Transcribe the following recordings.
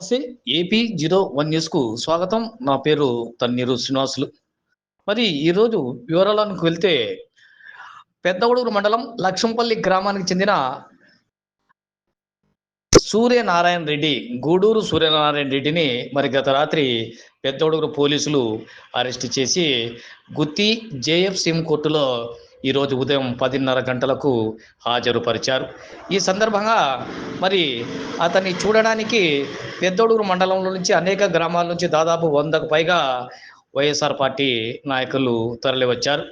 నమస్తే. AP zero one న్యూస్కు స్వాగతం. నా పేరు తన్నీరు శ్రీనివాసులు. మరి ఈరోజు వివరాలకు వెళ్తే పెద్దగూడూరు మండలం లక్ష్మంపల్లి గ్రామానికి చెందిన సూర్యనారాయణ రెడ్డి గూడూరు సూర్యనారాయణ రెడ్డిని మరి గత రాత్రి పెద్దగూడూరు పోలీసులు అరెస్ట్ చేసి గుత్తి జేఎఫ్ సిమ్ కోర్టులో ఈరోజు ఉదయం పదిన్నర గంటలకు హాజరుపరిచారు. ఈ సందర్భంగా మరి అతన్ని చూడడానికి పెద్దోడూరు మండలంలో నుంచి అనేక గ్రామాల నుంచి దాదాపు వందకు పైగా వైఎస్ఆర్ పార్టీ నాయకులు తరలివచ్చారు.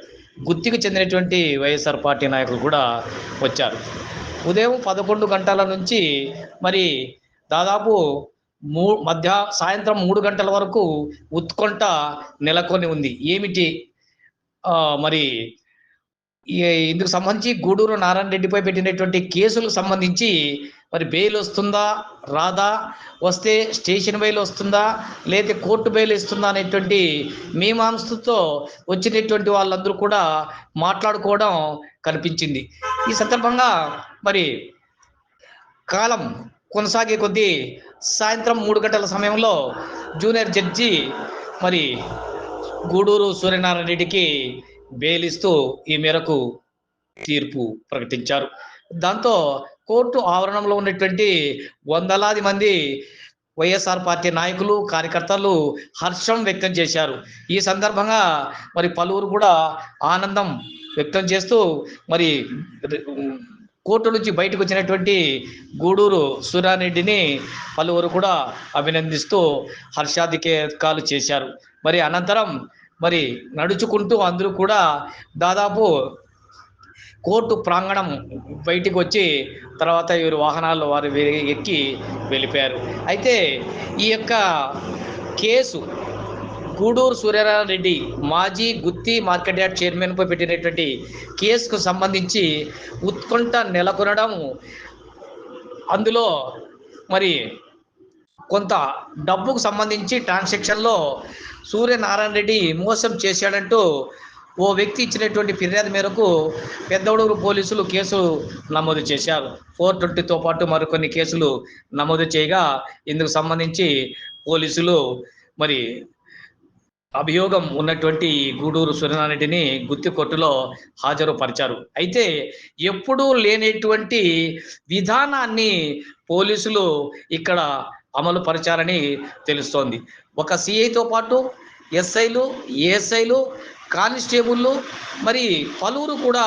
గుత్తికి చెందినటువంటి వైఎస్ఆర్ పార్టీ నాయకులు కూడా వచ్చారు. ఉదయం పదకొండు గంటల నుంచి మరి దాదాపు మూ మధ్య సాయంత్రం మూడు గంటల వరకు ఉత్కంఠ నెలకొని ఉంది. ఏమిటి? మరి ఇందుకు సంబంధించి గూడూరు నారాయణ రెడ్డిపై పెట్టినటువంటి కేసులకు సంబంధించి మరి బెయిల్ వస్తుందా? రాదా? వస్తే స్టేషన్ బెయిల్ వస్తుందా? లేదా కోర్టు బెయిల్ ఇస్తుందా అనేటువంటి మీమాంసతో వచ్చినటువంటి వాళ్ళందరూ కూడా మాట్లాడుకోవడం కనిపించింది. ఈ సందర్భంగా మరి కాలం కొనసాగే కొద్దీ సాయంత్రం మూడు గంటల సమయంలో జూనియర్ జడ్జి మరి గూడూరు సూర్యనారాయణ రెడ్డికి బెయిల్ ఇస్తూ ఈ మేరకు తీర్పు ప్రకటించారు. దాంతో కోర్టు ఆవరణంలో ఉన్నటువంటి వందలాది మంది వైఎస్ఆర్ పార్టీ నాయకులు కార్యకర్తలు హర్షం వ్యక్తం చేశారు. ఈ సందర్భంగా మరి పలువురు కూడా ఆనందం వ్యక్తం చేస్తూ మరి కోర్టు నుంచి బయటకు వచ్చినటువంటి గూడూరు సూర్యారెడ్డిని పలువురు కూడా అభినందిస్తూ హర్షాధికేకాలు చేశారు. మరి అనంతరం మరి నడుచుకుంటూ అందరూ కూడా దాదాపు కోర్టు ప్రాంగణం బయటికి వచ్చి తర్వాత వీరు వాహనాల్లో వారు ఎక్కి వెళ్ళిపోయారు. అయితే ఈ యొక్క కేసు గూడూరు సూర్యనారాయణ రెడ్డి మాజీ గుత్తి మార్కెట్ యార్డ్ చైర్మన్పై పెట్టినటువంటి కేసుకు సంబంధించి ఉత్కంఠ నెలకొనడం అందులో మరి కొంత డబ్బుకు సంబంధించి ట్రాన్సాక్షన్లో సూర్యనారాయణ రెడ్డి మోసం చేశాడంటూ ఓ వ్యక్తి ఇచ్చినటువంటి ఫిర్యాదు మేరకు పెద్దవడూరు పోలీసులు కేసు నమోదు చేశారు. ఫోర్ ట్వంటీతో పాటు మరికొన్ని కేసులు నమోదు చేయగా ఇందుకు సంబంధించి పోలీసులు మరి అభియోగం ఉన్నటువంటి గూడూరు సూర్యనారెడ్డిని గుత్తి కొట్టులో హాజరుపరిచారు. అయితే ఎప్పుడూ లేనటువంటి విధానాన్ని పోలీసులు ఇక్కడ అమలు పరిచారని తెలుస్తోంది. ఒక సిఐతో పాటు ఎస్ఐలు ఏఎస్ఐలు కానిస్టేబుళ్ళు మరి పలువురు కూడా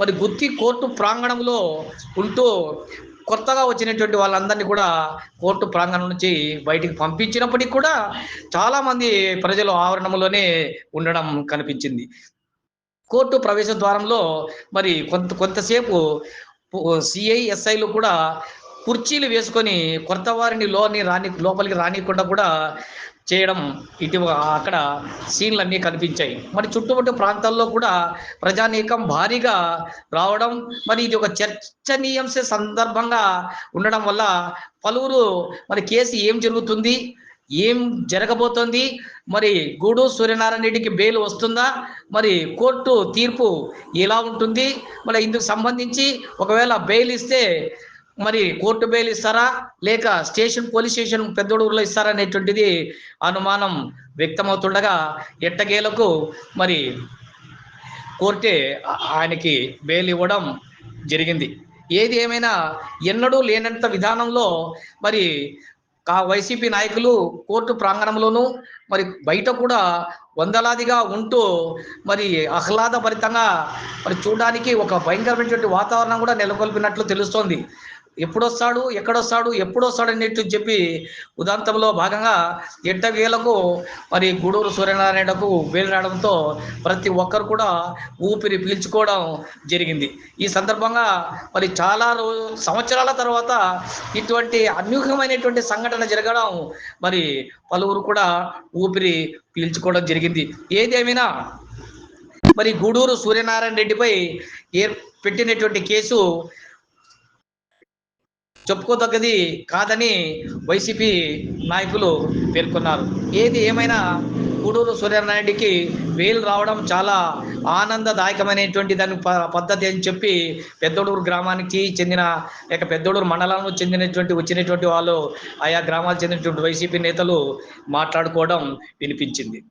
మరి గుత్తి కోర్టు ప్రాంగణంలో ఉంటూ కొత్తగా వచ్చినటువంటి వాళ్ళందరినీ కూడా కోర్టు ప్రాంగణం నుంచి బయటికి పంపించినప్పటికీ కూడా చాలామంది ప్రజలు ఆవరణంలోనే ఉండడం కనిపించింది. కోర్టు ప్రవేశ ద్వారంలో మరి కొంత కొంతసేపు సిఐ ఎస్ఐలు కూడా కుర్చీలు వేసుకొని కొత్త వారిని లోని రాని లోపలికి రానికుండా కూడా చేయడం ఇటు అక్కడ సీన్లు అన్నీ కనిపించాయి. మరి చుట్టుముట్టు ప్రాంతాల్లో కూడా ప్రజానీకం భారీగా రావడం మరి ఇది ఒక చర్చనీయాంశ సందర్భంగా ఉండడం వల్ల పలువురు మరి కేసు ఏం జరుగుతుంది ఏం జరగబోతోంది మరి గూడు సూర్యనారాయణ రెడ్డికి బెయిల్ వస్తుందా మరి కోర్టు తీర్పు ఎలా ఉంటుంది మరి ఇందుకు సంబంధించి ఒకవేళ బెయిల్ ఇస్తే మరి కోర్టు బెయిల్ ఇస్తారా? లేక స్టేషన్ పోలీస్ స్టేషన్ పెద్దోడూరులో ఇస్తారా అనేటువంటిది అనుమానం వ్యక్తమవుతుండగా ఎట్టగేలకు మరి కోర్టే ఆయనకి బెయిల్ ఇవ్వడం జరిగింది. ఏది ఏమైనా ఎన్నడూ లేనంత విధానంలో మరి ఆ వైసీపీ నాయకులు కోర్టు ప్రాంగణంలోనూ మరి బయట కూడా వందలాదిగా ఉంటూ మరి ఆహ్లాదభరితంగా మరి చూడడానికి ఒక భయంకరమైనటువంటి వాతావరణం కూడా నెలకొల్పినట్లు తెలుస్తోంది. ఎప్పుడొస్తాడు ఎక్కడొస్తాడు ఎప్పుడొస్తాడు అనేట్టు చెప్పి ఉదాంతంలో భాగంగా ఎట్టవేలకు మరి గూడూరు సూర్యనారాయణకు వేలు రావడంతో ప్రతి ఒక్కరు కూడా ఊపిరి పీల్చుకోవడం జరిగింది. ఈ సందర్భంగా మరి చాలా సంవత్సరాల తర్వాత ఇటువంటి అనూహ్యమైనటువంటి సంఘటన జరగడం మరి పలువురు కూడా ఊపిరి పీల్చుకోవడం జరిగింది. ఏదేమైనా మరి గూడూరు సూర్యనారాయణ రెడ్డిపై ఏ పెట్టినటువంటి కేసు చెప్పుకోదగ్గది కాదని వైసీపీ నాయకులు పేర్కొన్నారు. ఏది ఏమైనా గూడూరు సూర్యనారాయణకి వేలు రావడం చాలా ఆనందదాయకమైనటువంటి దాని ప- పద్ధతి అని చెప్పి పెద్దోడూరు గ్రామానికి చెందిన లేక పెద్దోడూరు మండలంలో చెందినటువంటి వచ్చినటువంటి వాళ్ళు ఆయా గ్రామాలకు చెందినటువంటి వైసీపీ నేతలు మాట్లాడుకోవడం వినిపించింది.